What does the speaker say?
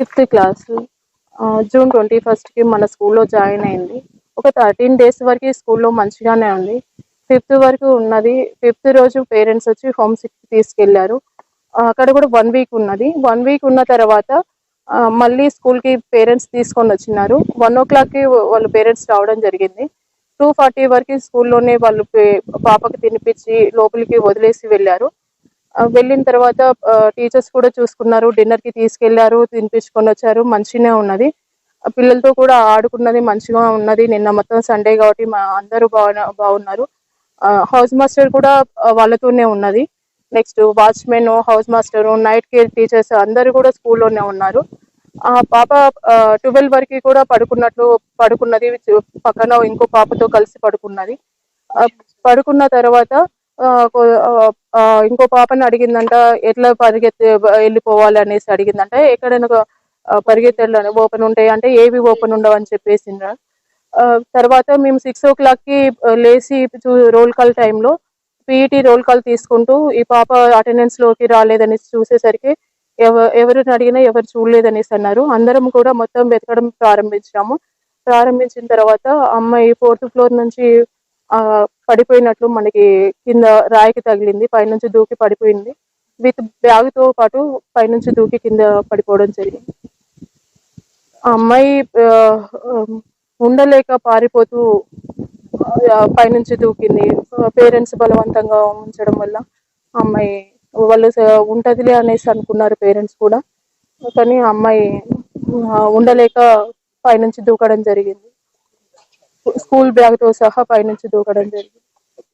Fifth class June twenty ఫస్ట్కి మన స్కూల్లో జాయిన్ అయింది. ఒక థర్టీన్ డేస్ వరకు స్కూల్లో మంచిగానే ఉంది. ఫిఫ్త్ వరకు ఉన్నది. ఫిఫ్త్ రోజు పేరెంట్స్ వచ్చి హోమ్ సిక్ తీసుకెళ్ళారు. అక్కడ కూడా వన్ వీక్ ఉన్నది. వన్ వీక్ ఉన్న తర్వాత మళ్ళీ స్కూల్కి పేరెంట్స్ తీసుకొని వచ్చినారు. వన్ ఓ క్లాక్కి వాళ్ళ పేరెంట్స్ రావడం జరిగింది. టూ ఫార్టీ వరకు స్కూల్లోనే వాళ్ళు పాపకు పాపకి తినిపించి లోపలికి వదిలేసి వెళ్ళారు. వెళ్ళిన తర్వాత టీచర్స్ కూడా చూసుకున్నారు. డిన్నర్కి తీసుకెళ్ళారు తినిపించుకొని వచ్చారు. మంచిగానే ఉన్నది. ఆ, పిల్లలతో కూడా ఆడుకున్నది మంచిగా ఉన్నది. నిన్న మొత్తం సండే కాబట్టి మా అందరూ బాగున్నారు హౌస్ మాస్టర్ కూడా వాళ్ళతోనే ఉన్నది. Next watchman house master night care teachers అందరూ కూడా స్కూల్లోనే ఉన్నారు. ఆ పాప ట్వెల్వ్ వరకు కూడా పడుకున్నట్లు పడుకున్నది. పక్కన ఇంకో పాపతో కలిసి పడుకున్నది. పడుకున్న తర్వాత ఇంకో పాపని అడిగిందంట ఎట్లా పరిగెత్తి వెళ్ళిపోవాలి అనేసి అడిగిందంట. ఎక్కడైనా ఒక, పరిగెత్తాలని ఓపెన్ ఉంటాయి అంటే ఏవి ఓపెన్ ఉండవు అని చెప్పేసిండ్ర. తర్వాత మేము సిక్స్ ఓ క్లాక్కి లేచి రోల్ కాల్ టైంలో పీఈటీ రోల్ కాల్ తీసుకుంటూ ఈ పాప అటెండెన్స్లోకి రాలేదని చూసేసరికి ఎవరు ఎవరిని అడిగినా ఎవరు చూడలేదనేసి అన్నారు. అందరం కూడా మొత్తం వెతకడం ప్రారంభించాము. ప్రారంభించిన తర్వాత అమ్మాయి ఫోర్త్ ఫ్లోర్ నుంచి పడిపోయినట్లు మనకి కింద రాయికి తగిలింది పైనుంచి దూకి పడిపోయింది. విత్ బ్యాగ్తో పాటు పైనుంచి దూకి కింద పడిపోవడం జరిగింది. ఆ అమ్మాయి ఉండలేక పారిపోతూ పైనుంచి దూకింది. పేరెంట్స్ బలవంతంగా ఉంచడం వల్ల అమ్మాయి వాళ్ళు ఉంటదిలే అనేసి అనుకున్నారు పేరెంట్స్ కూడా. కానీ ఆ అమ్మాయి ఉండలేక పైనుంచి దూకడం జరిగింది. స్కూల్ బ్యాగ్తో సహా పైనుంచి దూకడం జరిగింది.